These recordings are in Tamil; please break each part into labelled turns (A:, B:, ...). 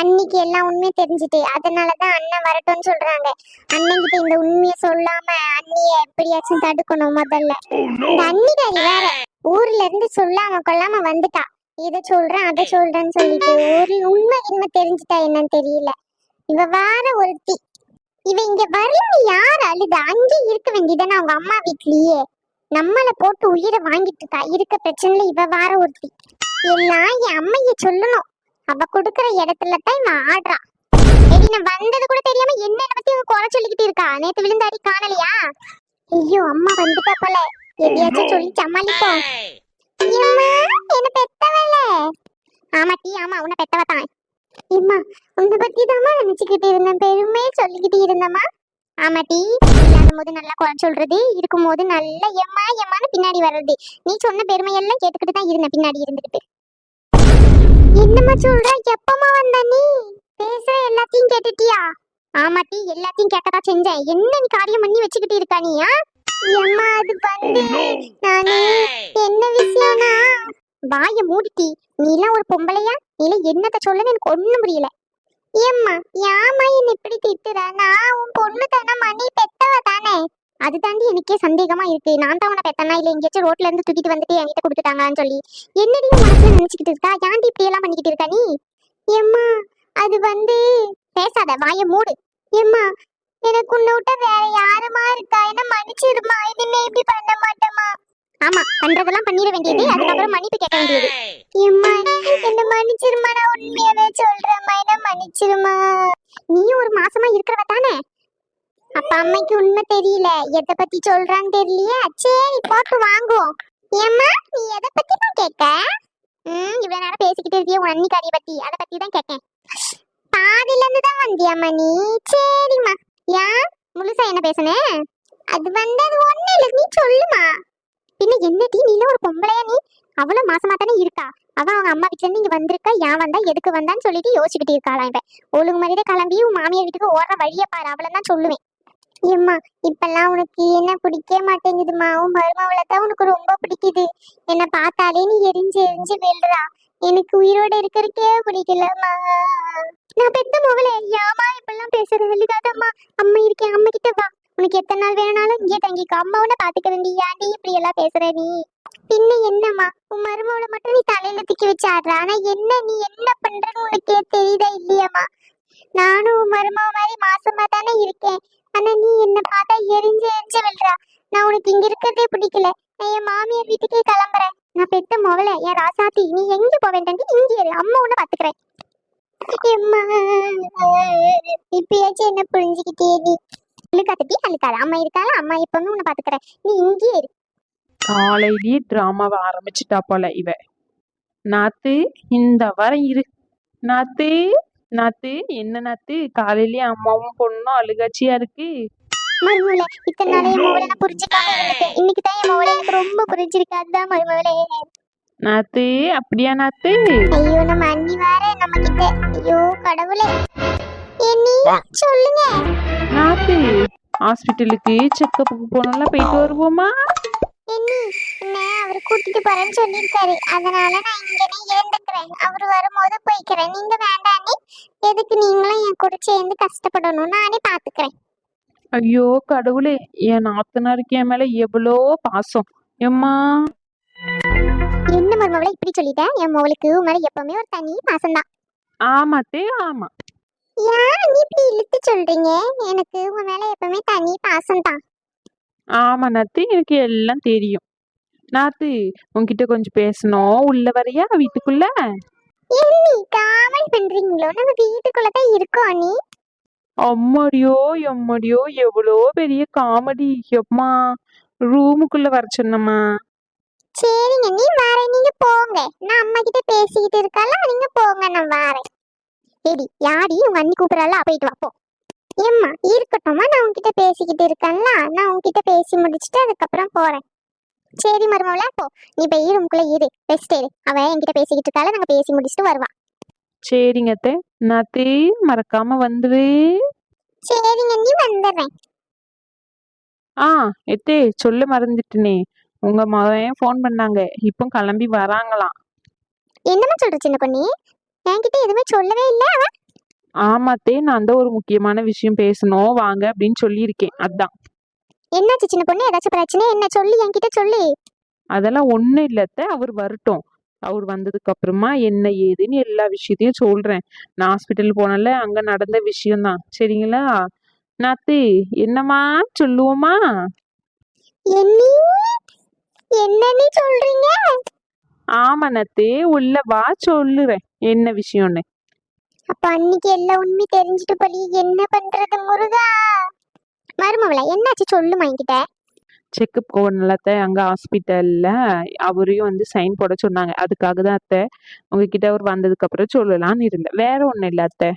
A: அன்னைக்கு எல்லாம் உண்மையை தெரிஞ்சுட்டு அதனாலதான் அண்ணன் வரட்டும்னு சொல்றாங்க. அண்ணன்கிட்ட இந்த உண்மையை சொல்லாம அண்ணிய எப்படியாச்சும் தடுக்கணும் முதல்ல. இந்த அண்ணிகாரி வேற. ஊர்ல இருந்து சொல்லாம கொள்ளாம வந்துட்டா. இத சொல்றேன் அதை சொல்றேன்னு சொல்லிட்டு ஒரு உண்மை என்ன தெரிஞ்சுட்டா என்னன்னு தெரியல. இவ வேற ஒருத்தி. இவ இங்க வரலன்னு யார் அழுது? அங்கே இருக்க வேண்டியதானே அவங்க அம்மா வீட்லயே. நம்மள போட்டு உயிரை வாங்கிட்டு இருக்கா. இருக்க பிரச்சனையில இவ வேற ஒருத்தி. எல்லாம் என் அம்மைய சொல்லணும். அவ கொடுக்கற இடத்துல தான் இவன் ஆடுறா. எடி நான் வந்தது கூட தெரியாம என்ன என்னை பத்தி குறை சொல்லிக்கிட்டு இருக்கா? நேத்து விழுந்தாடி காணலையா? ஐயோ அம்மா வந்துட்டா போல. எதையாச்சும் சொல்லி சமாளிப்போம். என்ன பெத்தவள? ஆமா டீ ஆமா உன்னை பெத்தவ தான். இம்மா உன்னை பத்தி தாம்மா நினைச்சுக்கிட்டு இருந்தேன். பெருமையே சொல்லிக்கிட்டு இருந்தம்மா. ஆமா டீ. இல்லாத போது நல்லா குறை சொல்றது இருக்கும் போது நல்லா எம்மா எம்மான்னு பின்னாடி வர்றது. நீ சொன்ன பெருமையெல்லாம் கேட்டுக்கிட்டு தான் இருந்தேன் பின்னாடி இருந்துகிட்டு. என்னம்மா சொல்ற? எப்பமா வந்த நீ? பேசுற எல்லாத்தையும் கேட்டுட்டியா? ஆமா டீ எல்லாத்தையும் கேட்கதான் செஞ்சேன். என்ன நீ காரியம் பண்ணி வச்சுக்கிட்டு இருக்கா நீ? எம்மா அது வந்து நானு என்ன விஷயம்னா வாய மூடிட்டி. நீ எல்லாம் ஒரு பொம்பளையா? நீ எல்லாம் என்னத்த சொல்லன்னு எனக்கு ஒண்ணும் புரியல. ஏம்மா யாமா என்ன இப்படி திட்டுற? நான் உன் பொண்ணு தானே மணி பெத்தவ தானே? அது தாண்டி எனக்கே சந்தேகமா இருக்கு. நான் தான் உன பெத்தனா இல்ல எங்கேயாச்சும் ரோட்ல இருந்து தூக்கிட்டு வந்துட்டு என்கிட்ட கொடுத்துட்டாங்களான்னு சொல்லி. என்னடி மனசுல நினைச்சுக்கிட்டு இருக்கா? ஏன்டி இப்படி எல்லாம் பண்ணிக்கிட்டு இருக்கா நீ? ஏம்மா அது வந்து பேசாத வாய மூடு. ஏம்மா எனக்கு உன்னை விட்ட வேற யாருமா இருக்கா? என்ன மன்னிச்சிருமா இனிமே இப்படி பண்ண மாட்டேமா ஆமா பண்றதெல்லாம் பண்ணிட வேண்டியது. அதுக்கப்புறம் மன்னிப்பு கேட்க வேண்டியது. ஏம்மா என்ன மன்னிச்சிருமா நான் உண்மையாவே சொல்றேம்மா. என்ன மன்னிச்சிருமா? நீ ஒரு மாசமா இருக்கிறவ தானே? அப்ப அம்மைக்கு உண்மை தெரியல. எதை பத்தி சொல்றான்னு தெரியலையே. சரி போட்டு வாங்குவோம். ஏம்மா நீ எதை பத்தி தான் கேட்க? ம் இவ்வளவு நேரம் பேசிக்கிட்டு இருக்கிய உன் அன்னிக்காரிய பத்தி. அதை பத்தி தான் கேட்டேன். பாதில இருந்து தான் வந்தியாம்மா நீ? சரிம்மா. ஏன்? முழுசா என்ன பேசுனேன் அது வந்து அது ஒண்ணு இல்ல. நீ சொல்லுமா. பின்ன என்னடி? நீ ஒரு பொம்பளையா நீ? அவ்வளவு மாசமா தானே இருக்கா? அவன் அவங்க அம்மா வீட்டுல இருந்து இங்க வந்திருக்கா? ஏன் வந்தா? எதுக்கு வந்தான்னு சொல்லிட்டு யோசிச்சுக்கிட்டு இருக்காளாம் இவன். ஒழுங்கு மரியாதை கிளம்பி உன் மாமியார் வீட்டுக்கு ஓடுற வழிய பாரு. அவளை தான் சொல்லுவேன். ஏம்மா இப்பெல்லாம் உனக்கு என்ன பிடிக்கவே மாட்டேங்குதுமா உன் மருமவளை தான் உனக்கு ரொம்ப பிடிக்குது. என்ன பார்த்தாலே நீ எரிஞ்சு எரிஞ்சு வெல்றா எனக்கு உயிரோட இருக்கிறதுக்கே பிடிக்கலம்மா. நான் பெத்த மகளே ஏமா இப்பெல்லாம் பேசுறது வெளிக்காதம்மா அம்மா இருக்கேன் அம்மா கிட்ட வா. உனக்கு எத்தனை நாள் வேணாலும் இங்கே தங்கிக்கோ. அம்மாவோட பாத்துக்க வேண்டியா ஏன்டி இப்படி எல்லாம் பேசுற நீ? பின்ன என்னம்மா உன் மருமவளை மட்டும் நீ தலையில தூக்கி வச்சாடுற ஆனா என்ன நீ என்ன பண்றன்னு உனக்கே தெரியுதா இல்லையாம்மா? நானும் உன் மருமவ மாதிரி மாசமா தானே இருக்கேன். ஆனா நீ என்ன பார்த்தா எரிஞ்சு எரிஞ்சு விழுறா. நான் உனக்கு இங்க இருக்கிறதே பிடிக்கல. நான் என் மாமியார் வீட்டுக்கே கிளம்புறேன். நான் பெத்த மொவல என் ராசாத்தி நீ எங்க போக வேண்டாண்டி இங்க இரு. அம்மா உன்ன பாத்துக்கிறேன். இப்பயாச்சும் என்ன புரிஞ்சுக்கிட்டே நீ? அழுக்காத்தி அழுக்காத. அம்மா இருக்காள? அம்மா எப்பவுமே உன்னை பாத்துக்கிறேன். நீ இங்கே இரு.
B: காலையிலேயே டிராமாவை ஆரம்பிச்சிட்டா போல இவ. நாத்து இந்த வாரம் இரு. நாத்து நாத்து என்ன நாத்து? காலையிலேயே அம்மாவும் பொண்ணும் அழுகாச்சியா இருக்கு.
A: மருமகளே இத்தனை நாள் என் மோவலை நான் புரிஞ்சுக்காம இருந்துட்டேன். இன்னைக்கு தான் என் எனக்கு ரொம்ப புரிஞ்சிருக்கு. அதுதான் மருமகளே.
B: நாத்து அப்படியா நாத்து?
A: ஐயோ நம்ம அண்ணி வேற நம்ம கிட்ட ஐயோ கடவுளே. என்னி சொல்லுங்க.
B: நாத்து ஹாஸ்பிட்டலுக்கு செக்கப்புக்கு போனோம்ல போயிட்டு வருவோமா?
A: என்னி? என்ன? அவர் கூட்டிட்டு போறேன்னு சொல்லியிருக்காரு. அதனால நான் இங்கனே இருந்துக்கிறேன். அவர் வரும்போது போய்க்கிறேன். நீங்க வேண்டாம் நீ எதுக்கு நீங்களும் என் கூட சேர்ந்து கஷ்டப்படணும். நானே பாத்துக்கிறேன்.
B: ஐயோ கடவுளே. என் நாத்தனாருக்கு என் மேல எவ்வளோ பாசம். எம்மா?
A: என்ன மருமகளை இப்படி சொல்லிட்டேன் என் மோவலுக்கு உன் மேல எப்பவுமே ஒரு தனி பாசம்தான்.
B: ஆமாத்தே ஆமா.
A: ஏன் நீ இப்படி இழுத்து சொல்றீங்க? எனக்கு உங்க மேல எப்பவுமே தனி பாசம் தான்
B: ஆமா நாத்து எனக்கு எல்லாம் தெரியும். நாத்து உன்கிட்ட கொஞ்சம் பேசணும். உள்ள வரையா? வீட்டுக்குள்ள?
A: நீ காமல் பண்றீங்களோ? நம்ம வீட்டுக்குள்ள தான் இருக்கோம் நீ
B: அம்மாடியோ எம்மாடியோ எவ்வளோ பெரிய காமெடி எம்மா ரூமுக்குள்ள வர சொன்னம்மா.
A: சரிங்க நீ வரேன். நீங்க போங்க. நான் அம்மா கிட்ட பேசிக்கிட்டு இருக்கல நீங்க போங்க நான் வரேன். எடி யாடி உங்க அண்ணி கூப்பிடறால போயிட்டு வா போ. ஏம்மா இருக்கட்டும்மா நான் உன்கிட்ட பேசிக்கிட்டு இருக்கேன்ல. நான் உன்கிட்ட பேசி முடிச்சுட்டு அதுக்கப்புறம் போறேன். சரி மருமவளா போ. நீ போய் ரூமுக்குள்ள இரு. ரெஸ்ட் எடு. அவ என்கிட்ட பேசிக்கிட்டு இருக்கால நாங்க பேசி முடிச்சுட்டு வருவா.
B: சரிங்க அத்தை. நாத்து மறக்காம வந்துரு
A: சரிங்க நீ வந்துடுறேன்.
B: ஆ எத்தே சொல்ல மறந்துட்டனே. உங்க மகன் ஃபோன் பண்ணாங்க. இப்போ கிளம்பி வராங்களாம்.
A: என்னம்மா சொல்ற சின்ன பொண்ணி? என்கிட்ட எதுவுமே சொல்லவே இல்ல அவ?
B: ஆமாத்தே நான் தான் ஒரு முக்கியமான விஷயம் பேசணும். வாங்க அப்படின்னு சொல்லியிருக்கேன். அதான்.
A: என்னாச்சு சின்ன பொண்ணு? ஏதாச்சும் பிரச்சனை? என்ன? சொல்லி என்கிட்ட சொல்லு.
B: அதெல்லாம் ஒண்ணும் இல்லத்த அவர் வரட்டும். அவர் வந்ததுக்கு அப்புறமா என்ன ஏதுன்னு எல்லா விஷயத்தையும் சொல்றேன். நான் ஹாஸ்பிட்டல் போனல அங்க நடந்த விஷயம்தான். சரிங்களா? நாத்து என்னம்மா? சொல்லுவோமா?
A: என்னி? சொல்றீங்க?
B: ஆமா நாத்து உள்ள வா சொல்லுறேன். என்ன விஷயம்னு.
A: அப்ப அன்னைக்கு எல்லா உண்மை தெரிஞ்சுட்டு போலி. என்ன பண்றது முருகா? மருமவள என்னாச்சு? சொல்லுமா என்கிட்ட.
B: செக்கப் போனலத்த அங்க ஹாஸ்பிட்டல்ல அவரையும் வந்து சைன் போட சொன்னாங்க. அதுக்காக தான் அத்தை உங்ககிட்ட அவர் வந்ததுக்கு அப்புறம் சொல்லலாம்னு இருந்தேன். வேற ஒண்ணும் இல்ல அத்தை.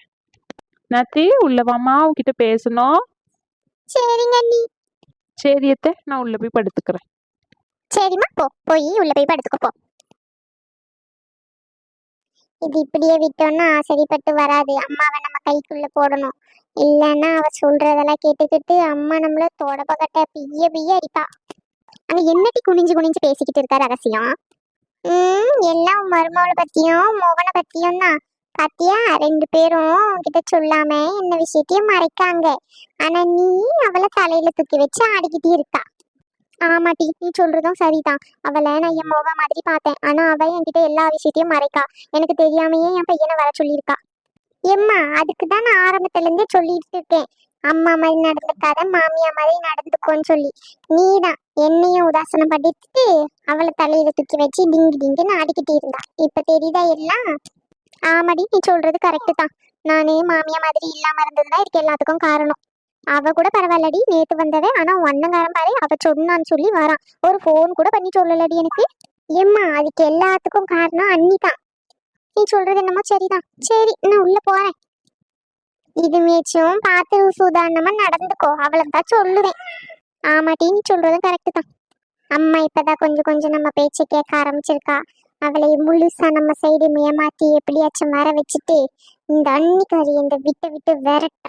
B: நாத்தி உள்ள வாமா உங்ககிட்ட பேசணும்.
A: சரிங்க நீ
B: சரி அத்தை நான் உள்ள போய் படுத்துக்கிறேன்.
A: சரிம்மா போ. போய் உள்ள போய் படுத்துக்கோ போ. இது இப்படியே விட்டோம்னா சரிப்பட்டு வராது. அம்மாவை நம்ம கைக்குள்ள போடணும். இல்லைன்னா அவ சொல்றதெல்லாம் கேட்டுக்கிட்டு அம்மா நம்மள தொடப்பக்கட்ட பிய்ய பிய்ய அடிப்பா. அங்க என்னட்டி குனிஞ்சு குனிஞ்சு பேசிக்கிட்டு இருக்கா ரகசியம்? ம் எல்லாம் மருமகளை பத்தியும் மோகனை பத்தியும் தான். பாத்தியா? ரெண்டு பேரும் கிட்ட சொல்லாம என்ன விஷயத்தையும் மறைக்காங்க. ஆனா நீ அவளை தலையில தூக்கி வச்சு ஆடிக்கிட்டே இருக்கா. ஆமாட்டி நீ சொல்றதும் சரிதான். அவளை நான் என் மோக மாதிரி பார்த்தேன். ஆனா அவ என்கிட்ட எல்லா விஷயத்தையும் மறைக்கா. எனக்கு தெரியாமையே என் பையனை வர சொல்லியிருக்கா. எம்மா அதுக்கு தான் நான் ஆரம்பத்துல இருந்தே சொல்லிட்டு இருக்கேன். அம்மா மாதிரி நடந்துக்காத மாமியா மாதிரி நடந்துக்கோன்னு சொல்லி. நீதான் என்னையும் உதாசனம் பண்ணிட்டு அவளை தலையில தூக்கி வச்சு டிங்கு டிங்குன்னு ஆடிக்கிட்டு இருந்தா. இப்ப தெரியுதா எல்லாம்? ஆமாடி நீ சொல்றது கரெக்டு தான். நானே மாமியா மாதிரி இல்லாம இருந்ததுதான் இதுக்கு எல்லாத்துக்கும் காரணம். அவ கூட பரவாயில்லடி. நேத்து வந்தவ ஆனா உன் அண்ணங்காரன் பாரு அவ சொன்னான்னு சொல்லி வரான். ஒரு ஃபோன் கூட பண்ணி சொல்லலடி எனக்கு. ஏம்மா அதுக்கு எல்லாத்துக்கும் காரணம் அண்ணி தான் நீ சொல்றது என்னமோ சரிதான் சரி நான் உள்ள போறேன். இது மேச்சும் பார்த்து சுதாரணமா நடந்துக்கோ. அவ்வளவுதான் சொல்லுவேன். ஆமாட்டி நீ சொல்றதும் கரெக்டு தான். அம்மா இப்பதான் கொஞ்சம் கொஞ்சம் நம்ம பேச்சை கேட்க ஆரம்பிச்சிருக்கா. அவளை முழுசா நம்ம சைடு ஏமாத்தி எப்படியாச்சும் வர வச்சுட்டு இந்த அன்னிக்காரி இந்த விட்டு விட்டு விரட்ட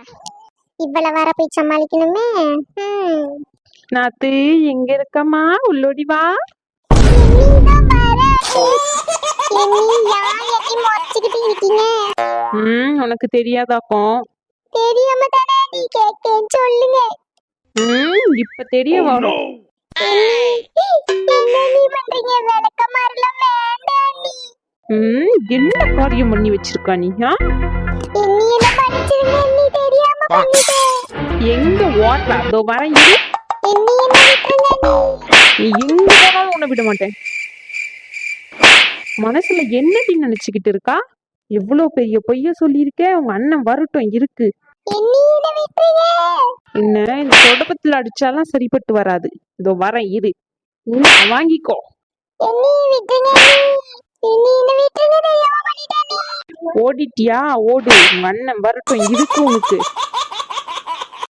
A: இவ்வளவு வர போய் சமாளிக்கணுமே?
B: நாத்து எங்க இருக்கம்மா. உள்ளோடி வா. உனக்கு தெரியாதாக்கும்
A: தெரியாம தானே நீ கேட்டேன் சொல்லுங்க.
B: ம் இப்ப தெரிய வரும்.
A: என்ன நீ பண்றீங்க? விளக்கமாறலாம் வேண்டாம் நீ.
B: ம் என்ன காரியம் பண்ணி வச்சிருக்கா நீ எங்க ஓடுற அதோ வர இரு.
A: என்னை என்ன விட்டுருங்க நீ.
B: நீ எங்க போனாலும் உன்னை விட மாட்டேன். மனசுல என்னடி நினைச்சுக்கிட்டு இருக்கா? எவ்வளவு பெரிய பொய்ய சொல்லியிருக்க? உங்க அண்ணன் வரட்டும் இருக்கு.
A: என்னை
B: இந்த தொடப்பத்துல அடிச்சாலாம் சரிப்பட்டு வராது. இதோ வரேன் இரு. வாங்கிக்கோ. ஓடிட்டியா? ஓடு. வண்ணம் வரட்டும். இருக்கு உனக்கு.